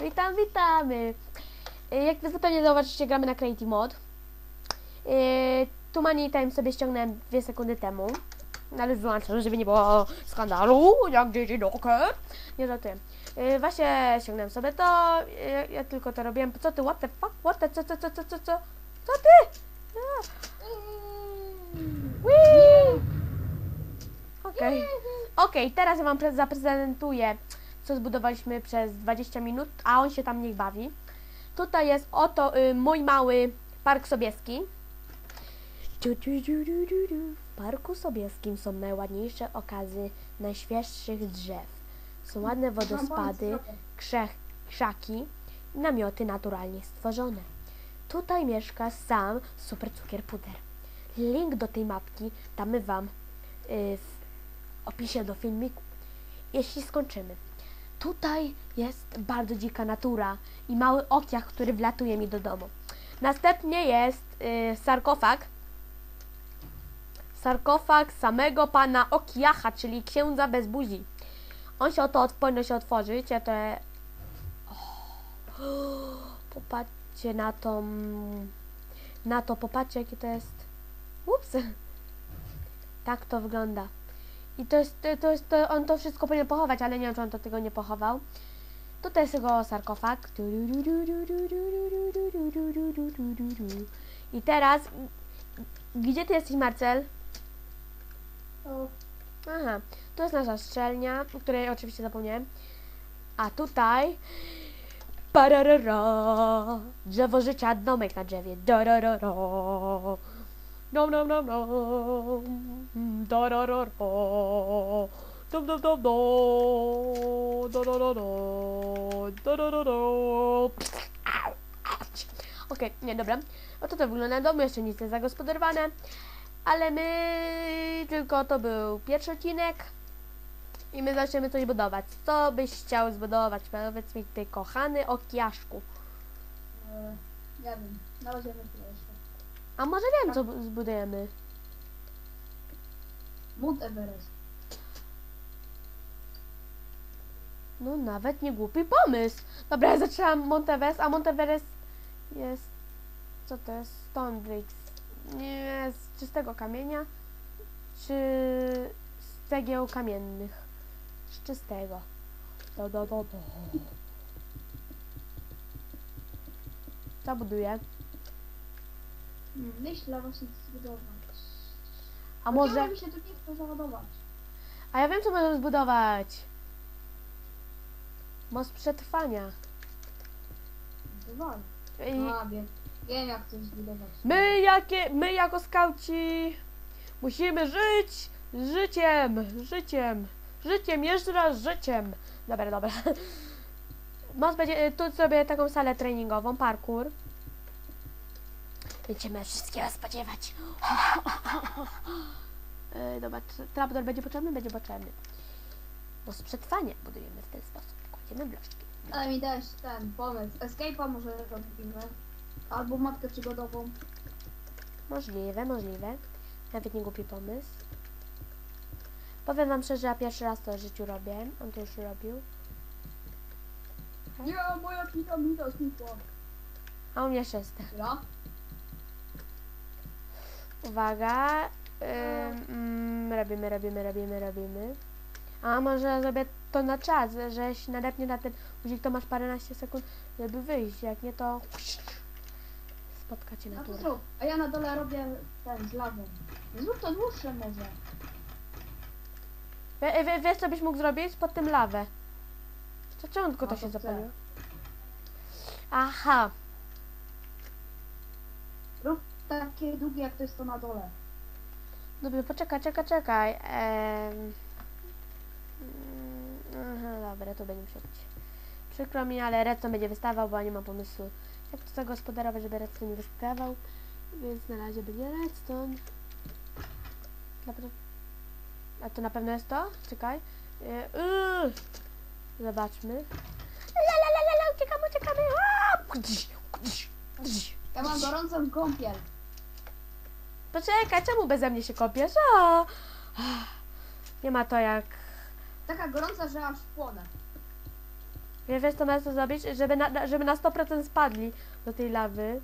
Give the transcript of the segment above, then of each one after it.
Witam, witamy! Y, Jak zapewne zauważycie, gramy na Creative Mod. Yy, tu Money Time sobie ściągnąłem dwie sekundy temu. No, Ale wyłączam, żeby nie było skandalu, jak Gigi Docker. Nie żartuję. Yy, właśnie ściągnąłem sobie to. Yy, ja tylko to robiłem. Co ty, what the fuck? What the, co, co, co, co, co, co? Co ty? Ja. Whee! Okej. Okej, teraz ja wam pre- zaprezentuję, co zbudowaliśmy przez 20 minut, a on się tam niech bawi. Tutaj jest oto y, mój mały park sobieski. Du, du, du, du, du, du. W parku sobieskim są najładniejsze okazy najświeższych drzew. Są ładne wodospady, krzech, krzaki i namioty naturalnie stworzone. Tutaj mieszka sam super cukier puder. Link do tej mapki damy Wam y, w opisie do filmiku, jeśli skończymy. Tutaj jest bardzo dzika natura i mały okiach, który wlatuje mi do domu. Następnie jest y, sarkofag. Sarkofag samego pana Okiacha, czyli księdza bez buzi. On się oto od, powinno się otworzyć. Ja to. O, popatrzcie na tą. Na to, popatrzcie jakie to jest. Ups. Tak to wygląda. I to jest, to jest, to on to wszystko powinien pochować, ale nie wiem, czy on to tego nie pochował. Tutaj jest jego sarkofag. I teraz, gdzie ty jesteś, Marcel? Aha, to jest nasza strzelnia, o której oczywiście zapomniałem. A tutaj... Pararara, drzewo życia, domek na drzewie. Dararara. Dom, dom, dom, dom. Dararara. Dom, dom, dom, dom. Dararara. Dararara. Au, auć. Okej, nie, dobra. Oto to wygląda dom, jeszcze nic nie zagospodarowane. Ale my tylko to był pierwszy odcinek i my zaczniemy coś budować. Co byś chciał zbudować? Powiedz mi ty kochany okiaszku. e, nie wiem, na razie. A może wiem co bu- zbudujemy? Mount Everest. No nawet nie głupi pomysł. Dobra, ja zaczęłam Monteverest, a Monteverest jest... Co to jest? Stone Bricks. Nie, z czystego kamienia? Czy z cegieł kamiennych? Z czystego. Do, do, do, do. Co buduję? Hmm, Myślę właśnie co zbudować. A może... mi się tu nie chce załadować? A ja wiem, co możemy zbudować. Most przetrwania. Zbudować. I A, wiem. Wiem jak to zbudować. my, jakie, my jako skauci musimy żyć życiem, życiem, życiem, jeszcze raz życiem. Dobra, dobra. Most będzie, tu sobie taką salę treningową, parkour. Będziemy wszystkiego spodziewać. E, Dobra, tra- trapdoor będzie potrzebny? Będzie potrzebny. Most przetrwania budujemy w ten sposób. Kładziemy bloczki. Ale mi dałeś ten pomysł. Escape'a może robimy. Albo matkę przygodową. Możliwe, możliwe. Nawet nie głupi pomysł. Powiem wam szczerze, ja pierwszy raz to w życiu robię. On to już robił. Nie, moja piramida znikła. A u mnie jeszcze jest. Uwaga. Ym, mm, robimy, robimy, robimy, robimy. A może zrobię to na czas, że się nadepnie na ten guzik, to masz paręnaście sekund, żeby wyjść. Jak nie, to spotkacie No to zrób. A ja na dole robię ten z lawą. Zrób to dłuższe może. Wie, wie, wiesz, co byś mógł zrobić? Pod tym lawę. To czemu tylko No to to się chcę. zapaliło? Aha. Takie długie jak to jest to na dole. Dobra, poczekaj, czekaj, czekaj. Em, mm, Aha, dobra, to będzie musiał być. Przykro mi, ale redstone będzie wystawał, bo nie mam pomysłu, jak to zagospodarować, żeby redstone nie wystawał. Więc na razie będzie redstone. A to na pewno jest to? Czekaj. Yy. Zobaczmy. La, la, la, la, uciekamy, uciekamy. Ja mam gorącą kąpiel. Poczekaj, czemu beze mnie się kopiesz? O! Nie ma to jak Taka gorąca, że aż płonę. Wiesz, wiesz co należy to zrobić? Żeby na, żeby na 100% spadli do tej lawy,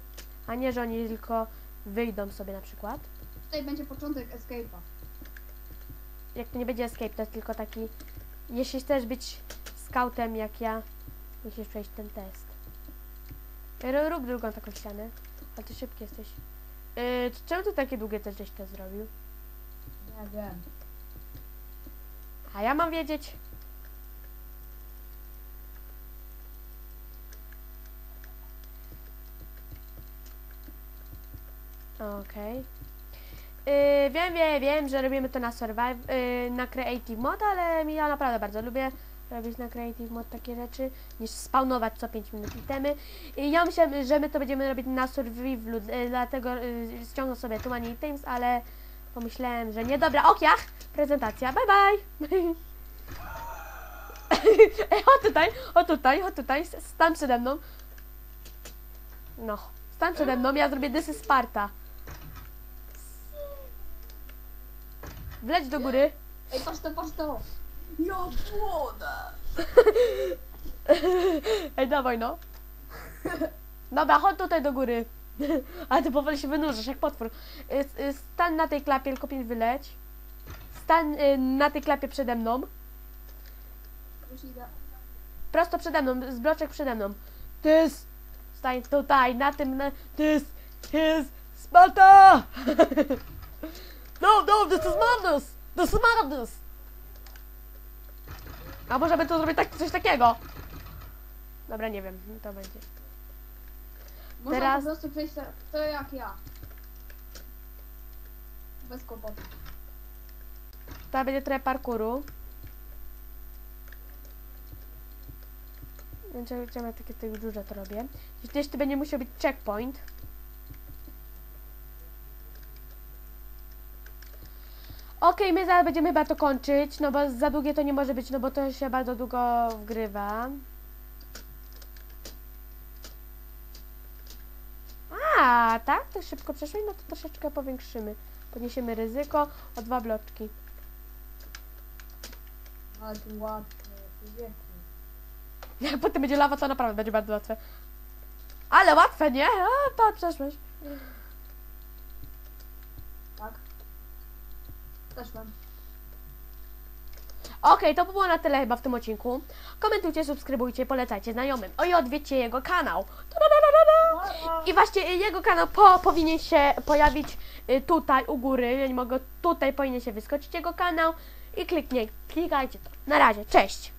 a nie, że oni tylko wyjdą sobie na przykład. Tutaj będzie początek escape'a. Jak to nie będzie escape, to jest tylko taki... Jeśli chcesz być scoutem jak ja, musisz przejść ten test. Rób drugą taką ścianę. Ale ty szybki jesteś. Yy, czemu ty takie długie też żeś to zrobił? Nie wiem. A ja mam wiedzieć. Okej. Yy, wiem, wiem, wiem, że robimy to na survive, yy, na creative mod, ale mi ja naprawdę bardzo lubię robić na creative mod takie rzeczy, niż spawnować co 5 minut itemy. I ja myślałem, że my to będziemy robić na survivalu, yy, dlatego yy, ściągnę sobie tu many items, ale pomyślałem, że nie. Dobra, okiach, prezentacja, bye bye! Ej, chodź tutaj, chodź tutaj, chodź tutaj, s- stań przede mną. No, stań przede mną, ja zrobię dysy Sparta. Wleć do góry. Ej, patrz to, patrz to! Ja płonę! Ej, dawaj no. Dobra, chodź tutaj do góry. Ale ty powoli się wynurzasz, jak potwór. Y, y, Stań na tej klapie, tylko pięć wyleć. Stań y, na tej klapie przede mną. Prosto przede mną, z bloczek przede mną. This! Stań tutaj, na tym, na... This is Sparta! no, no, this is madness! This is madness! A może by to zrobić tak, coś takiego? Dobra, nie wiem, to będzie. Można Teraz- po prostu przejść to, to jak ja. Bez kłopotu. To będzie trochę parkuru. Więc ja ja takie tutaj dużo to robię. Też to będzie musiał być checkpoint. Okej, my zaraz będziemy chyba to kończyć, no bo za długie to nie może być, no bo to się bardzo długo wgrywa. A, tak? To szybko przeszło, no to troszeczkę powiększymy. Podniesiemy ryzyko o dwa bloczki. Ale tu wieki. Jak potem będzie lawa, to naprawdę będzie bardzo łatwe. Ale łatwe, nie? A, to przeszłeś. Tak? Przeszłem. Okej, to by było na tyle chyba w tym odcinku. Komentujcie, subskrybujcie, polecajcie znajomym. O i odwiedźcie jego kanał. I właśnie jego kanał po, powinien się pojawić y, tutaj u góry. Ja nie mogę, tutaj powinien się wyskoczyć jego kanał. I kliknie, klikajcie to. Na razie, cześć.